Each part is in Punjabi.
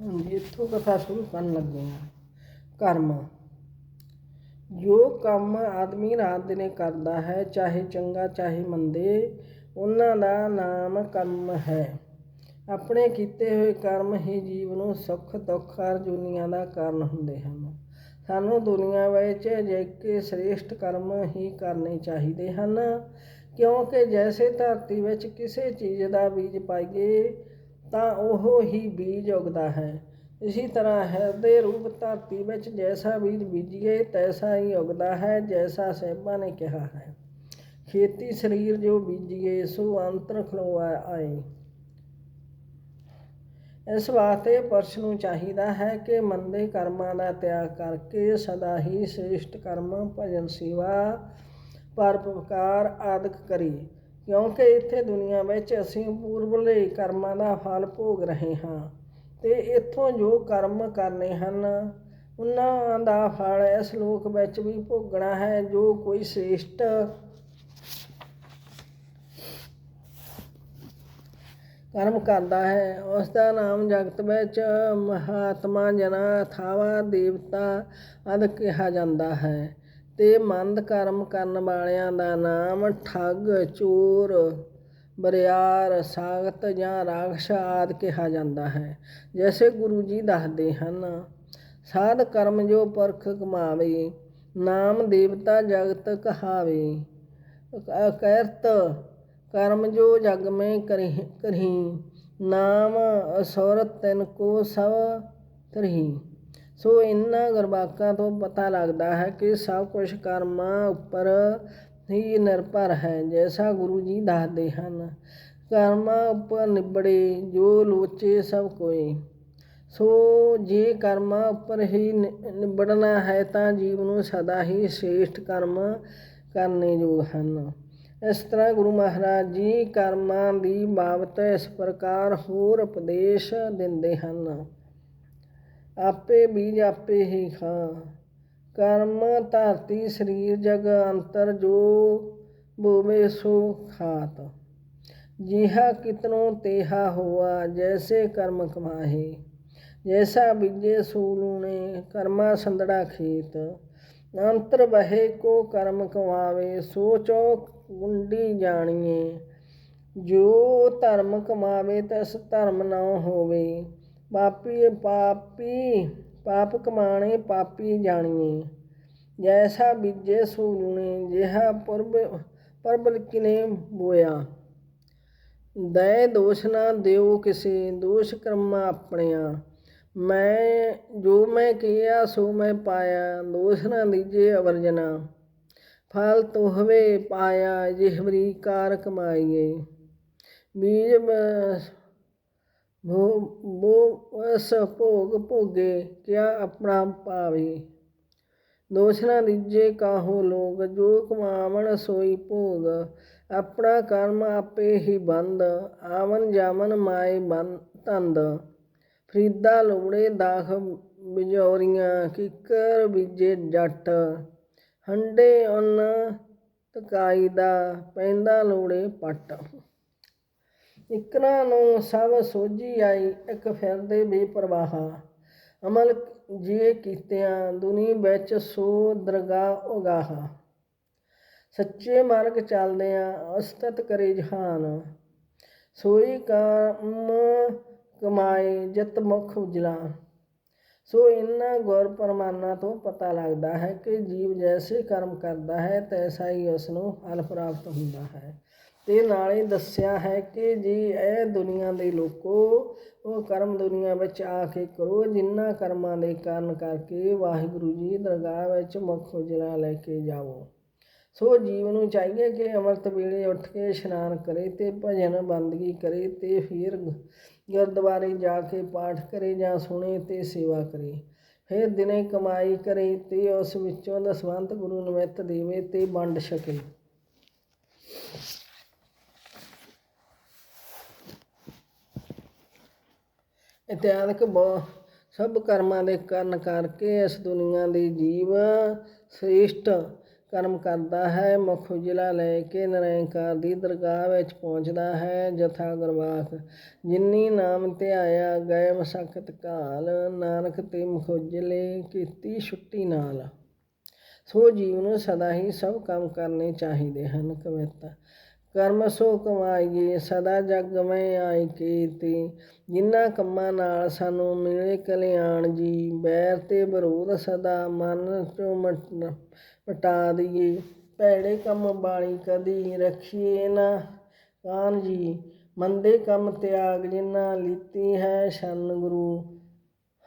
ਹਾਂਜੀ ਇੱਥੋਂ ਕਥਾ ਸ਼ੁਰੂ ਕਰਨ ਲੱਗੇ ਹਾਂ ਕਰਮ। ਜੋ ਕੰਮ ਆਦਮੀ ਰਾਤ ਦਿਨੇ ਕਰਦਾ ਹੈ, ਚਾਹੇ ਚੰਗਾ, ਚਾਹੇ ਮੰਦੇ, ਉਹਨਾਂ ਦਾ ਨਾਮ ਕਰਮ ਹੈ। ਆਪਣੇ ਕੀਤੇ ਹੋਏ ਕਰਮ ਹੀ ਜੀਵ ਨੂੰ ਸੁੱਖ, ਦੁੱਖ ਅਰਜੁਨੀਆਂ ਦਾ ਕਾਰਨ ਹੁੰਦੇ ਹਨ। ਸਾਨੂੰ ਦੁਨੀਆ ਵਿੱਚ ਅਜਿਹੇ ਸ੍ਰੇਸ਼ਟ ਕਰਮ ਹੀ ਕਰਨੇ ਚਾਹੀਦੇ ਹਨ, ਕਿਉਂਕਿ ਜੈਸੇ ਧਰਤੀ ਵਿੱਚ ਕਿਸੇ ਚੀਜ਼ ਦਾ ਬੀਜ ਪਾਈਏ ਤਾਂ ਉਹ ਹੀ ਬੀਜ ਉਗਦਾ ਹੈ। ਇਸੇ ਤਰ੍ਹਾਂ ਹਿਰਦੇ ਰੂਪ ਧਰਤੀ ਵਿੱਚ ਜੈਸਾ ਬੀਜ ਬੀਜੀਏ, ਤੈਸਾ ਹੀ ਉਗਦਾ ਹੈ, ਜੈਸਾ ਸਹਿਬਾਂ ਨੇ ਕਿਹਾ ਹੈ। ਖੇਤੀ ਸਰੀਰ ਜੋ ਬੀਜੀਏ, ਸੋ ਅੰਤਰ ਖਲੋਆ ਆਏ। ਇਸ ਵਾਸਤੇ ਪੁਰਸ਼ ਨੂੰ ਚਾਹੀਦਾ ਹੈ ਕਿ ਮੰਦੇ ਕਰਮਾਂ ਦਾ ਤਿਆਗ ਕਰਕੇ ਸਦਾ ਹੀ ਸ੍ਰੇਸ਼ਟ ਕਰਮ ਭਜਨ ਸੇਵਾ, ਪਰਉਪਕਾਰ ਆਦਿਕ ਕਰੀ ਕਿਉਂਕਿ ਇੱਥੇ ਦੁਨੀਆ ਵਿੱਚ ਅਸੀਂ ਪੂਰਬਲੇ ਕਰਮਾਂ ਦਾ ਫਲ ਭੋਗ ਰਹੇ ਹਾਂ ਤੇ ਇੱਥੋਂ ਜੋ ਕਰਮ ਕਰਨੇ ਹਨ, ਉਹਨਾਂ ਦਾ ਫਲ ਇਸ ਲੋਕ ਵਿੱਚ ਵੀ ਭੋਗਣਾ ਹੈ, ਜੋ ਕੋਈ ਸ੍ਰੇਸ਼ਟ ਕਰਮ ਕਰਦਾ ਹੈ। ਉਸ ਦਾ ਨਾਮ ਜਗਤ ਵਿੱਚ ਮਹਾਤਮਾ ਜਨਾ ਥਾਵਾ ਦੇਵਤਾ ਆਦਿ ਕਿਹਾ ਜਾਂਦਾ ਹੈ। ਤੇ ਮੰਦ ਕਰਮ ਕਰਨ ਵਾਲਿਆਂ ਦਾ ਨਾਮ ਠੱਗ, ਚੋਰ, ਬਰਿਆਰ, ਸਾਗਤ ਜਾਂ ਰਾਖਸ਼ ਆਦਿ ਕਿਹਾ ਜਾਂਦਾ ਹੈ। ਜੈਸੇ ਗੁਰੂ ਜੀ ਦੱਸਦੇ ਹਨ, ਸਾਧ ਕਰਮ ਜੋ ਪਰਖ ਕਮਾਵੇ, ਨਾਮ ਦੇਵਤਾ ਜਗਤ ਕਹਾਵੇ, ਅਕਰਤ ਕਰਮ ਜੋ ਜਗ ਮੈਂ ਕਰਹੀ ਨਾਮ ਅਸੁਰਤ ਤਿਨ ਕੋ ਸਭ ਤਰਹੀ ਸੋ ਇਹਨਾਂ ਗੁਰਬਾਕਾਂ ਤੋਂ ਪਤਾ ਲੱਗਦਾ ਹੈ ਕਿ ਸਭ ਕੁਝ ਕਰਮਾਂ ਉੱਪਰ ਹੀ ਨਿਰਭਰ ਹੈ, ਜੈਸਾ ਗੁਰੂ ਜੀ ਦੱਸਦੇ ਹਨ। ਕਰਮਾਂ ਉੱਪਰ ਨਿਬੜੇ ਜੋ ਲੋਚੇ ਸਭ ਕੋਈ ਸੋ ਜੇ ਕਰਮਾਂ ਉੱਪਰ ਹੀ ਨਿ- ਨਿਬੜਨਾ ਹੈ ਤਾਂ ਜੀਵ ਨੂੰ ਸਦਾ ਹੀ ਸ੍ਰੇਸ਼ਟ ਕਰਮ ਕਰਨੇ ਯੋਗ ਹਨ। ਇਸ ਤਰ੍ਹਾਂ ਗੁਰੂ ਮਹਾਰਾਜ ਜੀ ਕਰਮਾਂ ਦੀ ਬਾਬਤ ਇਸ ਪ੍ਰਕਾਰ ਹੋਰ ਉਪਦੇਸ਼ ਦਿੰਦੇ ਹਨ। ਆਪੇ ਬੀਜ ਆਪੇ ਹੀ ਖਾਂ। ਕਰਮ ਧਰਤੀ ਸਰੀਰ ਜਗ ਅੰਤਰ ਜੋ ਬੋਵੇ ਸੋ ਖਾਤ। ਜਿਹਾ ਕਿਤਨੋਂ ਤੇਹਾ ਹੋਆ, ਜੈਸੇ ਕਰਮ ਕਮਾਹੇ। ਜੈਸਾ ਬੀਜੇ ਸੂਲੂਣੇ ਕਰਮਾ ਸੰਦੜਾ ਖੇਤ। ਅੰਤਰ ਬਹੇ ਕੋ ਕਰਮ ਕਮਾਵੇ ਸੋਚੋ ਗੁੰਡੀ ਜਾਣੀਏ। ਜੋ ਧਰਮ ਕਮਾਵੇ, ਤਸ ਧਰਮ ਨਾ ਹੋਵੇ। ਪਾਪੀ ਪਾਪੀ, ਪਾਪ ਕਮਾਣੇ ਪਾਪੀ ਜਾਣੀਏ। ਜੈਸਾ ਬੀਜੇ ਸੂਲੂਣੇ ਜਿਹਾ ਪੁਰਬ ਪਰਬਲ ਕਿਨੇ ਬੋਇਆ। ਦਇ ਦੋਸ਼ ਨਾ ਦਿਓ ਕਿਸੇ, ਦੋਸ਼ ਕਰਮਾ ਆਪਣਿਆ। ਮੈਂ, ਜੋ ਮੈਂ ਕੀਆ ਸੋ ਮੈਂ ਪਾਇਆ, ਦੋਸ਼ ਨਾ ਦੀਜੇ ਅਵਰਜਨਾ। ਫਲ ਤੋਹਵੇ ਪਾਇਆ ਜਿਹਵਰੀ ਕਾਰ ਕਮਾਈਏ। ਬੀਜ ਬ- ਭੋ ਅਸ ਭੋਗ ਭੋਗੇ ਕਿਆ ਆਪਣਾ ਪਾਵੇ ਦੋਸ਼ ਨਾ ਕਾਹੋ ਲੋਗ, ਜੋ ਕਮਾਵਣ ਸੋਈ ਭੋਗ। ਆਪਣਾ ਕਰਮ ਆਪੇ ਹੀ ਬੰਦ ਆਵਨ ਜਾਵਨ ਮਾਏ ਬੰਦ ਤੰਦ ਫਰੀਦਾ ਲੋੜੇ ਦਾਖ ਬਿਜੋਰੀਆਂ, ਕਿਕਰ ਬੀਜੇ ਜੱਟ। ਹੰਡੇ ਉਨ ਤਕਾਈ ਦਾ ਪੈਂਦਾ ਲੋੜੇ ਪੱਟ। ਇਕਰਾਂ ਨੂੰ ਸਭ ਸੋਝੀ ਆਈ, ਇੱਕ ਫਿਰਦੇ ਬੇਪਰਵਾਹ ਅਮਲ ਜੇ ਕੀਤਿਆਂ, ਦੁਨੀ ਵਿੱਚ ਸੋ ਦਰਗਾਹ ਉਗਾਹ। ਸੱਚੇ ਮਾਰਗ ਚੱਲਦਿਆਂ ਅਸਤਤ ਕਰੇ ਜਹਾਨ। ਸੋਈ ਕੰਮ ਕਮਾਏ ਜਤ ਮੁਖ ਉਜਲਾ। ਸੋ ਇਨ੍ਹਾਂ ਗੁਰ ਪਰਮਾਨਾ ਤੋਂ ਪਤਾ ਲੱਗਦਾ ਹੈ ਕਿ ਜੀਵ ਜੈਸੇ ਕਰਮ ਕਰਦਾ ਹੈ ਤੈਸਾ ਹੀ ਉਸ ਨੂੰ ਫਲ ਪ੍ਰਾਪਤ ਹੁੰਦਾ ਹੈ। ਤੇ ਨਾਲੇ ਦੱਸਿਆ ਹੈ ਕਿ ਜੀ, ਇਹ ਦੁਨੀਆ ਦੇ ਲੋਕੋ, ਉਹ ਕਰਮ ਦੁਨੀਆ ਵਿੱਚ ਆ ਕੇ ਕਰੋ ਜਿਨ੍ਹਾਂ ਕਰਮਾਂ ਦੇ ਕਾਰਨ ਕਰਕੇ ਵਾਹਿਗੁਰੂ ਜੀ ਦਰਗਾਹ ਵਿੱਚ ਮੁਖ ਉਜਲਾ ਲੈ ਕੇ ਜਾਵੋ। ਸੋ ਜੀਵ ਨੂੰ ਚਾਹੀਏ ਕਿ ਅੰਮ੍ਰਿਤ ਵੇਲੇ ਉੱਠ ਕੇ ਇਸ਼ਨਾਨ ਕਰੇ ਤੇ ਭਜਨ ਬੰਦਗੀ ਕਰੇ ਤੇ ਫਿਰ ਗੁਰਦੁਆਰੇ ਜਾ ਕੇ ਪਾਠ ਕਰੇ ਜਾਂ ਸੁਣੇ ਤੇ ਸੇਵਾ ਕਰੇ। ਫਿਰ ਦਿਨੇ ਕਮਾਈ ਕਰੇ ਤੇ ਉਸ ਵਿੱਚੋਂ ਦਸਵੰਤ ਗੁਰੂ ਨਿਮਿਤ ਦੇਵੇ ਤੇ ਵੰਡ ਛਕੇ। ਇਤਿਆਦਿਕ ਬਹੁ, ਸਭ ਕਰਮਾਂ ਦੇ ਕਰਨ ਕਰਕੇ ਇਸ ਦੁਨੀਆ ਦੇ ਜੀਵ ਸ੍ਰੇਸ਼ਟ ਕਰਮ ਕਰਦਾ ਹੈ। ਮੁਖ ਉਜਲਾ ਲੈ ਕੇ ਨਿਰੰਕਾਰ ਦੀ ਦਰਗਾਹ ਵਿੱਚ ਪਹੁੰਚਦਾ ਹੈ। ਜਥਾ ਗੁਰਬਾਖ, ਜਿਨੀ ਨਾਮ ਤੇ ਗਏ ਮਸਕਤ ਕਾਲ ਨਾਨਕ ਤੇ ਮੁਖ ਉਜਲੇ ਕੀਤੀ ਛੁੱਟੀ ਨਾਲ। ਸੋ ਜੀਵ ਨੂੰ ਸਦਾ ਹੀ ਸਭ ਕੰਮ ਕਰਨੇ ਚਾਹੀਦੇ ਹਨ। ਕਵਿਤਾ ਕਰਮ ਸੋ ਕਮਾਈਏ ਸਦਾ ਜਗ ਮੈਂ ਆਈ ਕੀਤੀ ਜਿਨ੍ਹਾਂ ਕੰਮਾਂ ਨਾਲ ਸਾਨੂੰ ਮਿਲੇ ਕਲਿਆਣ ਜੀ, ਬੈਰ ਤੇ ਵਿਰੋਧ ਸਦਾ ਮਨ ਚੋਂ ਮਟ- ਮਟਾ ਦਈਏ। ਭੈੜੇ ਕੰਮ ਵਾਲੀ ਕਦੀ ਰੱਖੀਏ ਨਾ ਕਾਨ ਜੀ। ਮੰਦੇ ਕੰਮ ਤਿਆਗ ਜਿਨ੍ਹਾਂ ਲੀਤੀ ਹੈ ਸ਼ਨ ਗੁਰੂ।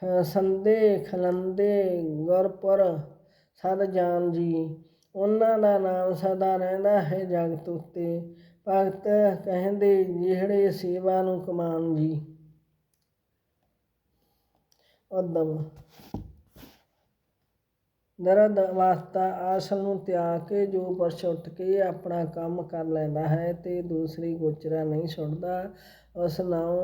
ਹ- ਸੰਦੇ ਖਲੰਦੇ ਗੁਰਪੁਰ ਸਦ ਜਾਨ ਜੀ। ਉਹਨਾਂ ਦਾ ਨਾਮ ਸਦਾ ਰਹਿੰਦਾ ਹੈ ਜਗਤ ਉੱਤੇ। ਭਗਤ ਕਹਿੰਦੇ, ਜਿਹੜੇ ਸੇਵਾ ਨੂੰ ਕਮਾਨ ਜੀ। ਉਦਮ। ਦਰਦ ਵਾਸਤਾ ਆਸਲ ਨੂੰ ਤਿਆਗ ਕੇ ਜੋ ਪਰਸ਼ ਉੱਠ ਕੇ ਆਪਣਾ ਕੰਮ ਕਰ ਲੈਂਦਾ ਹੈ ਤੇ ਦੂਸਰੀ ਗੋਚਰਾ ਨਹੀਂ ਛੁੱਟਦਾ ਉਸ ਨੂੰ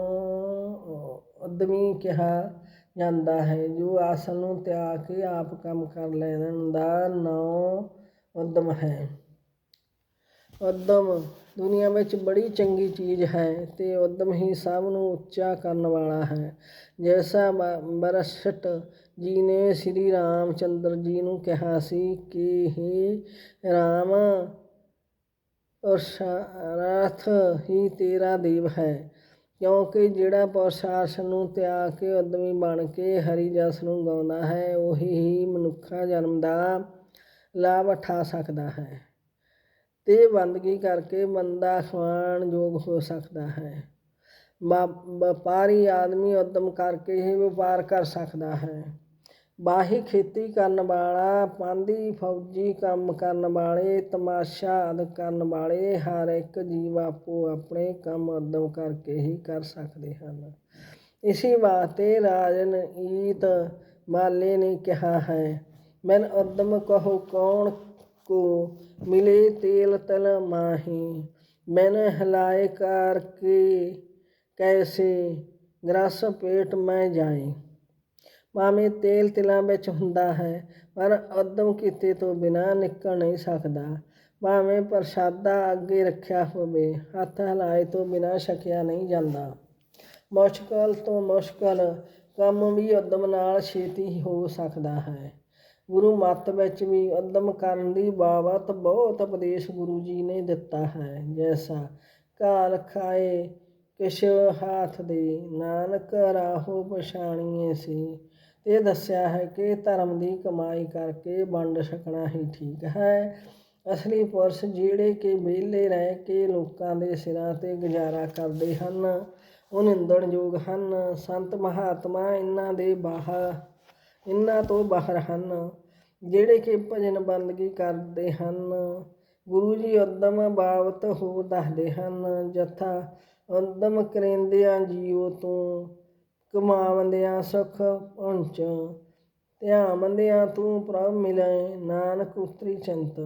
ਉਦਮੀ ਕਿਹਾ ਜਾਂਦਾ ਹੈ। ਜੋ ਆਸਲ ਨੂੰ ਤਿਆਗ ਕੇ ਆਪ ਕੰਮ ਕਰ ਲੈਣ ਦਾ ਨਾਂ ਉਦਮ ਹੈ। ਉਦਮ ਦੁਨੀਆ ਵਿੱਚ ਬੜੀ ਚੰਗੀ ਚੀਜ਼ ਹੈ ਤੇ ਉਦਮ ਹੀ ਸਭ ਨੂੰ ਉੱਚਾ ਕਰਨ ਵਾਲਾ ਹੈ। ਜੈਸਾ ਬਰਸਟ ਜੀ ਨੇ ਸ੍ਰੀ ਰਾਮ ਚੰਦਰ ਜੀ ਨੂੰ ਕਿਹਾ ਸੀ ਕਿ हे ਰਾਮ ਪੁਰਸ਼ਾਰਥ ਹੀ ਤੇਰਾ ਦੇਵ ਹੈ, ਕਿਉਂਕਿ ਜਿਹੜਾ ਪੁਰਸ਼ਾਰਥ ਨੂੰ ਤਿਆਗ ਕੇ ਉਦਮੀ ਬਣ ਕੇ ਹਰੀ ਜਸ ਨੂੰ ਗਾਉਂਦਾ ਹੈ, ਉਹੀ ਹੀ ਮਨੁੱਖਾ ਜਨਮ ਦਾ ਲਾਭ ਉਠਾ ਸਕਦਾ ਹੈ। ਤੇ ਬੰਦਗੀ ਕਰਕੇ ਬੰਦਾ ਖਵਾਣ ਯੋਗ ਹੋ ਸਕਦਾ ਹੈ। ਵ- ਵਪਾਰੀ ਆਦਮੀ ਉਦਮ ਕਰਕੇ ਹੀ ਵਪਾਰ ਕਰ ਸਕਦਾ ਹੈ। ਬਾਹੀ ਖੇਤੀ ਕਰਨ ਵਾਲਾ ਪਾਂਦੀ ਫੌਜੀ ਕੰਮ ਕਰਨ ਵਾਲੇ, ਤਮਾਸ਼ਾ ਆਦਿ ਕਰਨ ਵਾਲੇ ਹਰ ਇੱਕ ਜੀਵ ਆਪੋ ਆਪਣੇ ਕੰਮ ਉਦਮ ਕਰਕੇ ਹੀ ਕਰ ਸਕਦੇ ਹਨ। ਇਸੇ ਵਾਸਤੇ ਰਾਜਨ ਈਤ ਮਾਲੇ ਨੇ ਕਿਹਾ ਹੈ ਮੈਂ ਉਦਮ ਕਹੋ, ਕੌਣ ਕੋ ਮਿਲੇ ਤੇਲ ਤਲ ਮਾਹੀ? ਮੈਨ ਹਲਾਏ ਕਾਰ ਕੇ ਕੈਸੇ? ਗ੍ਰਸ ਪੇਟ ਮੈਂ ਜਾਏ। ਭਾਵੇਂ ਤੇਲ ਤਿਲਾਂ ਵਿੱਚ ਹੁੰਦਾ ਹੈ, ਪਰ ਉਦਮ ਕੀਤੇ ਤੋਂ ਬਿਨਾਂ ਨਿਕਲ ਨਹੀਂ ਸਕਦਾ। ਭਾਵੇਂ ਪ੍ਰਸ਼ਾਦਾ ਅੱਗੇ ਰੱਖਿਆ ਹੋਵੇ, ਹੱਥ ਹਿਲਾਏ ਤੋਂ ਬਿਨਾਂ ਛਕਿਆ ਨਹੀਂ ਜਾਂਦਾ। ਮੁਸ਼ਕਲ ਤੋਂ ਮੁਸ਼ਕਲ, ਕੰਮ ਵੀ ਉਦਮ ਨਾਲ ਛੇਤੀ ਹੋ ਸਕਦਾ ਹੈ। ਗੁਰੂ ਮੱਤ ਵਿੱਚ ਵੀ ਉਦਮ ਕਰਨ ਦੀ ਬਾਬਤ ਬਹੁਤ ਉਪਦੇਸ਼ ਗੁਰੂ ਜੀ ਨੇ ਦਿੱਤਾ ਹੈ। ਜੈਸਾ ਘਰ ਖਾਏ, ਕਿਛ ਹਾਥ ਦੇ, ਨਾਨਕ ਰਾਹੋ ਪਛਾਣੀਏ ਸੀ। ਇਹ ਦੱਸਿਆ ਹੈ ਕਿ ਧਰਮ ਦੀ ਕਮਾਈ ਕਰਕੇ ਵੰਡ ਛਕਣਾ ਹੀ ਠੀਕ ਹੈ। ਅਸਲੀ ਪੁਰਸ਼ ਜਿਹੜੇ ਕਿ ਵਿਹਲੇ ਰਹਿ ਕੇ ਲੋਕਾਂ ਦੇ ਸਿਰਾਂ ਤੇ ਗੁਜ਼ਾਰਾ ਕਰਦੇ ਹਨ, ਉਹ ਨਿੰਦਣਯੋਗ ਹਨ। ਸੰਤ ਮਹਾਤਮਾ ਇਹਨਾਂ ਦੇ ਬਾਹਰ ਇਹਨਾਂ ਤੋਂ ਬਾਹਰ ਹਨ, ਜਿਹੜੇ ਕਿ ਭਜਨ ਬੰਦਗੀ ਕਰਦੇ ਹਨ। ਗੁਰੂ ਜੀ ਉਦਮ ਬਾਵਤ ਹੋ ਦੱਸਦੇ ਹਨ, ਜਥਾ ਉਦਮ ਕਰੇਂਦਿਆਂ ਜੀਉ ਤੂੰ, ਕਮਾਵੰਦਿਆਂ ਸੁਖ ਪਹੁੰਚ, ਧਿਆਵੰਦਿਆਂ ਤੂੰ ਪ੍ਰਭ ਮਿਲੇ ਨਾਨਕ ਉਤਰੀ ਚੰਤ।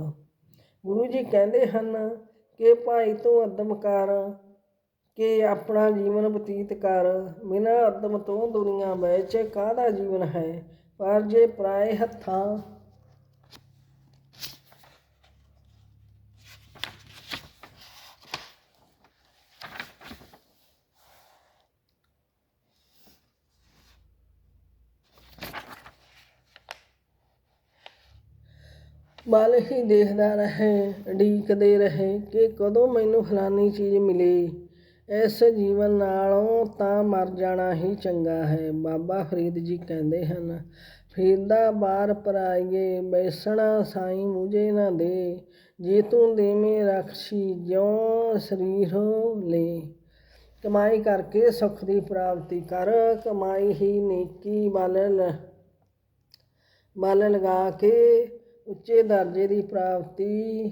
ਗੁਰੂ ਜੀ ਕਹਿੰਦੇ ਹਨ ਕਿ ਭਾਈ ਤੂੰ ਉਦਮ ਕਰ, ਕਿ ਆਪਣਾ ਜੀਵਨ ਬਤੀਤ ਕਰ। ਬਿਨਾਂ ਉਦਮ ਤੋਂ ਦੁਨੀਆ ਵਿੱਚ ਕਾਹਦਾ ਜੀਵਨ ਹੈ? ਪਰ ਜੇ ਪਰਾਏ ਹੱਥਾਂ ਵੱਲ ਹੀ ਦੇਖਦਾ ਰਹੇ, ਉਡੀਕਦੇ ਰਹੇ ਕਿ ਕਦੋਂ ਮੈਨੂੰ ਫਲਾਨੀ ਚੀਜ਼ ਮਿਲੇ। ਇਸ ਜੀਵਨ ਨਾਲੋਂ ਤਾਂ ਮਰ ਜਾਣਾ ਹੀ ਚੰਗਾ ਹੈ। ਬਾਬਾ ਫਰੀਦ ਜੀ ਕਹਿੰਦੇ ਹਨ, ਫਰੀਦਾ ਬਾਰ ਪਰਾਈਏ, ਬੈਸਣਾ ਸਾਈਂ ਮੁਝੇ ਨਾ ਦੇ। ਜੇ ਤੂੰ ਦੇਵੇਂ ਰਖਸ਼ੀ, ਜਿਉ ਸਰੀਰੋ ਲੈ। ਕਮਾਈ ਕਰਕੇ ਸੁਖ ਦੀ ਪ੍ਰਾਪਤੀ ਕਰ। ਕਮਾਈ ਹੀ ਨੇਕੀ ਵੱਲ ਲ- ਲਗਾ ਕੇ ਉੱਚੇ ਦਰਜੇ ਦੀ ਪ੍ਰਾਪਤੀ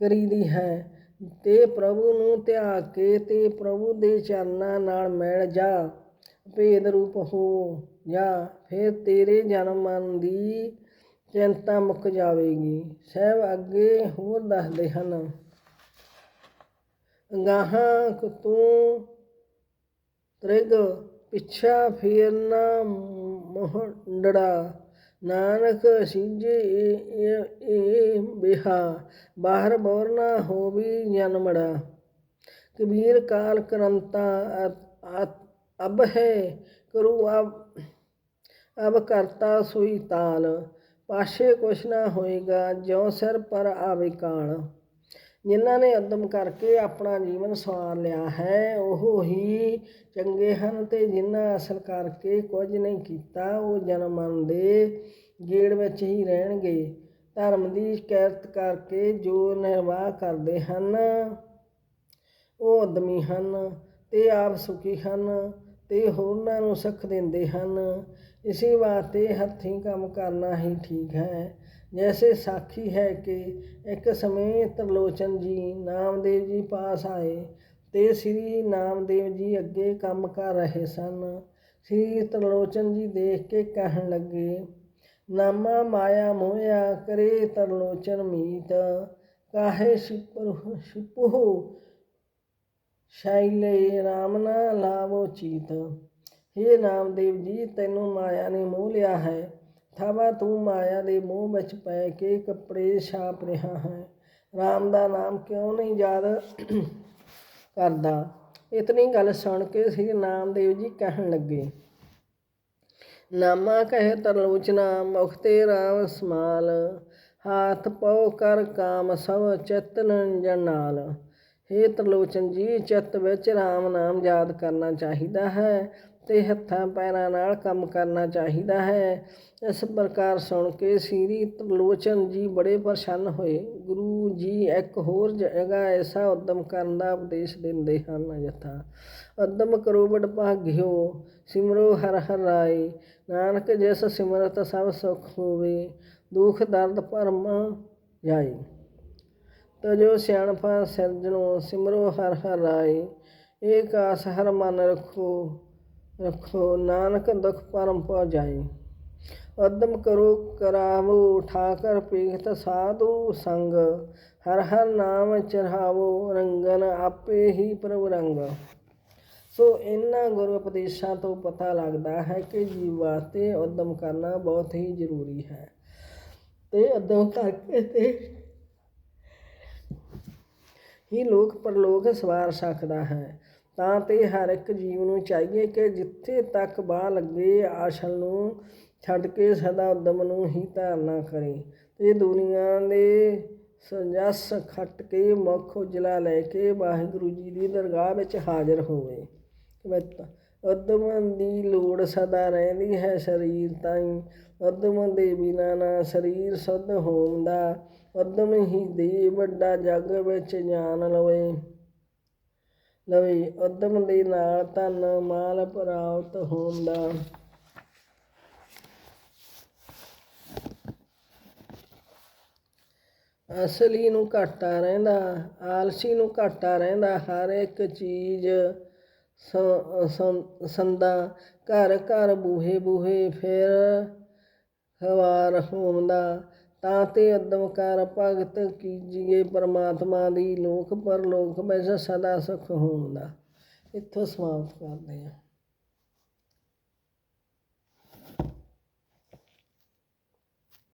ਕਰੀਦੀ ਹੈ। ਤੇ ਪ੍ਰਭੂ ਨੂੰ ਧਿਆ ਕੇ ਤੇ ਪ੍ਰਭੂ ਦੇ ਚਰਨਾਂ ਨਾਲ ਮਿਲ ਜਾ, ਭੇਦ ਰੂਪ ਹੋ ਜਾ, ਫਿਰ ਤੇਰੇ ਜਨਮ ਮਨ ਦੀ ਚਿੰਤਾ ਮੁੱਕ ਜਾਵੇਗੀ। ਸਹਿਬ ਅੱਗੇ ਹੋਰ ਦੱਸਦੇ ਹਨ, ਗਾਹਾਂ ਤੂੰ ਤ੍ਰਿਗ ਪਿੱਛਾ ਫੇਰਨਾ ਮੋਹੰਡੜਾ ਨਾਨਕ ਸਿੱਜੇ ਇਹ ਇਹ ਬਿਹਾ, ਬਾਹਰ ਬੋਰ ਨਾ ਹੋਵੀ ਜਨਮੜਾ। ਕਬੀਰ ਕਾਲ ਕਰੰਤਾ ਅ- ਅਬ ਹੈ, ਕਰੂ ਅਬ ਅਬ ਕਰਤਾ ਸੋਈ ਤਾਲ। ਪਾਸ਼ੇ ਕੁਛ ਨਾ ਹੋਏਗਾ, ਜਿਉ ਸਿਰ ਪਰ ਆਵੇ ਕਾਲ। ਜਿਨ੍ਹਾਂ ਨੇ ਉਦਮ ਕਰਕੇ ਆਪਣਾ ਜੀਵਨ ਸਵਾਰ ਲਿਆ ਹੈ, ਉਹ ਹੀ ਚੰਗੇ ਹਨ ਤੇ ਜਿਨ੍ਹਾਂ ਅਸਲ ਕਰਕੇ ਕੁਝ ਨਹੀਂ ਕੀਤਾ, ਉਹ ਜਨਮ ਦੇ ਗੇੜ ਵਿੱਚ ਹੀ ਰਹਿਣਗੇ। ਧਰਮ ਦੀ ਕਿਰਤ ਕਰਕੇ ਜੋ ਨਿਰਵਾਹ ਕਰਦੇ ਹਨ, ਉਹ ਉਦਮੀ ਹਨ ਤੇ ਆਪ ਸੁਖੀ ਹਨ ਤੇ ਹੋਰਨਾਂ ਨੂੰ ਸੁੱਖ ਦਿੰਦੇ ਹਨ। ਇਸੇ ਵਾਸਤੇ ਹੱਥੀਂ ਕੰਮ ਕਰਨਾ ਹੀ ਠੀਕ ਹੈ। ਜੈਸੇ ਸਾਖੀ ਹੈ ਕਿ ਇੱਕ ਸਮੇਂ ਤਰਲੋਚਨ ਜੀ ਨਾਮਦੇਵ ਜੀ ਪਾਸ ਆਏ ਅਤੇ ਸ੍ਰੀ ਨਾਮਦੇਵ ਜੀ ਅੱਗੇ ਕੰਮ ਕਰ ਰਹੇ ਸਨ ਸ੍ਰੀ ਤਰਲੋਚਨ ਜੀ ਦੇਖ ਕੇ ਕਹਿਣ ਲੱਗੇ ਨਾਮਾ ਮਾਇਆ ਮੋਹਿਆ ਕਰੇ ਤਰਲੋਚਨ ਮੀਤ ਕਾਹੇ ਸਿਪਰ ਸਿਪੋ ਸ਼ੈਲੇ ਰਾਮ ਨਾ ਲਾਵੋ ਚੀਤ हे ਨਾਮਦੇਵ ਜੀ ਤੈਨੂੰ ਮਾਇਆ ਨੇ ਮੋਹ ਲਿਆ ਹੈ ਥਾਵਾ ਤੂੰ ਮਾਇਆ ਦੇ ਮੋਹ ਵਿੱਚ ਪੈ ਕੇ ਕੱਪੜੇ ਛਾਪ ਰਿਹਾ ਹੈ। ਰਾਮ ਦਾ ਨਾਮ ਕਿਉਂ ਨਹੀਂ ਯਾਦ ਕਰਦਾ? ਇਤਨੀ ਗੱਲ ਸੁਣ ਕੇ ਸ੍ਰੀ ਨਾਮਦੇਵ ਜੀ ਕਹਿਣ ਲੱਗੇ, ਨਾਮਾ ਕਹੇ ਤਰਲੋਚਨਾ ਮੁਖਤੇ ਰਾਮ ਸਮਾਲ, ਹਾਥ ਪਉ ਕਰ ਕਾਮ ਸਭ ਚਿਤ ਨੰਜਨ ਨਾਲ ਹੇ ਤਰਲੋਚਨ ਜੀ, ਚਿੱਤ ਵਿੱਚ ਰਾਮ ਨਾਮ ਯਾਦ ਕਰਨਾ ਚਾਹੀਦਾ ਹੈ। ਤੇ ਹੱਥਾਂ ਪੈਰਾਂ ਨਾਲ ਕੰਮ ਕਰਨਾ ਚਾਹੀਦਾ ਹੈ। ਇਸ ਪ੍ਰਕਾਰ ਸੁਣ ਕੇ ਸ੍ਰੀ ਤ੍ਰਿਲੋਚਨ ਜੀ ਬੜੇ ਪ੍ਰਸੰਨ ਹੋਏ। ਗੁਰੂ ਜੀ ਇੱਕ ਹੋਰ ਜਗ੍ਹਾ ਐਸਾ ਉਦਮ ਕਰਨ ਦਾ ਉਪਦੇਸ਼ ਦਿੰਦੇ ਹਨ, ਜਥਾ। ਉਦਮ ਕਰੋ ਬੜ ਭਾਗਿਓ ਸਿਮਰੋ ਹਰ ਹਰ ਰਾਏ। ਨਾਨਕ ਜਿਸ ਸਿਮਰਤ ਸਭ ਸੁਖ ਹੋਵੇ, ਦੁਖ ਦਰਦ ਭਰਮ ਜਾਏ। ਤਜੋ ਸਿਆਣਪਾ ਸਿਰਜਣੋ, ਸਿਮਰੋ ਹਰ ਹਰ ਰਾਏ। ਏਕ ਆਸ ਹਰ ਮਨ ਰੱਖੋ। ਰੱਖੋ ਨਾਨਕ ਦੁਖ ਪਰਮ ਪਾ ਜਾਏ ਉਦਮ ਕਰੋ ਕਰਾਵੋ, ਠਾਕਰ ਪੀਖਤ ਸਾਧੂ ਸੰਗ। ਹਰ ਹਰ ਨਾਮ ਚੜਾਵੋ ਰੰਗਨ ਆਪੇ ਹੀ ਪ੍ਰਭ ਰੰਗ। ਸੋ ਇਹਨਾਂ ਗੁਰੂ ਉਪਦੇਸ਼ਾਂ ਤੋਂ ਪਤਾ ਲੱਗਦਾ ਹੈ ਕਿ ਜੀਵ ਵਾਸਤੇ ਉਦਮ ਕਰਨਾ ਬਹੁਤ ਹੀ ਜ਼ਰੂਰੀ ਹੈ। ਤੇ ਉਦਮ ਕਰਕੇ ਤੇ ਹੀ ਲੋਕ ਪਰਲੋਕ ਸਵਾਰ ਸਕਦਾ ਹੈ। ਤਾਂ ਤੇ ਹਰ ਇੱਕ ਜੀਵ ਨੂੰ ਚਾਹੀਏ ਕਿ ਜਿੱਥੇ ਤੱਕ ਬਾਹ ਲੱਗੇ, ਆਸ਼ਲ ਨੂੰ ਛੱਡ ਕੇ ਸਦਾ ਉਦਮ ਨੂੰ ਹੀ ਧਾਰਨਾ ਕਰੇ। ਤੇ ਦੁਨੀਆ ਦੇ ਸੰਜਸ ਖੱਟ ਕੇ ਮੁੱਖ ਉਜਲਾ ਲੈ ਕੇ ਵਾਹਿਗੁਰੂ ਜੀ ਦੀ ਦਰਗਾਹ ਵਿੱਚ ਹਾਜ਼ਰ ਹੋਵੇ। ਵਿੱਚ ਉਦਮ ਦੀ ਲੋੜ ਸਦਾ ਰਹਿੰਦੀ ਹੈ ਸਰੀਰ ਤਾਈਂ। ਉਦਮ ਦੇ ਬਿਨਾ ਨਾ ਸਰੀਰ ਸੁੱਧ ਹੋਂਦਾ। ਉਦਮ ਹੀ ਦੇ ਵੱਡਾ ਜਗ ਵਿੱਚ ਜਾਣ ਲਵੇ। ਲਵੇ ਉਦਮ ਦੇ ਨਾਲ ਧਨ ਮਾਲ ਪ੍ਰਾਪਤ ਹੋਂਦਾ। ਅਸਲੀ ਨੂੰ ਘਾਟਾ ਰਹਿੰਦਾ, ਆਲਸੀ ਨੂੰ ਘਾਟਾ ਰਹਿੰਦਾ, ਹਰ ਇੱਕ ਚੀਜ਼ ਸ- ਸੰ- ਸੰਦਾ ਘਰ ਘਰ ਬੂਹੇ ਬੂਹੇ ਫਿਰ ਹਵਾਰ ਹੋਂਦਾ। ਤਾਂ ਤੇ ਉਦਮ ਕਰ ਭਗਤ ਕੀਜੀਏ ਪਰਮਾਤਮਾ ਦੀ ਲੋਕ ਪਰਲੋਕ ਵਿੱਚ ਸਦਾ ਸੁਖ ਹੋਂਦਾ ਇੱਥੋਂ ਸਮਾਪਤ ਕਰਦੇ ਹਾਂ।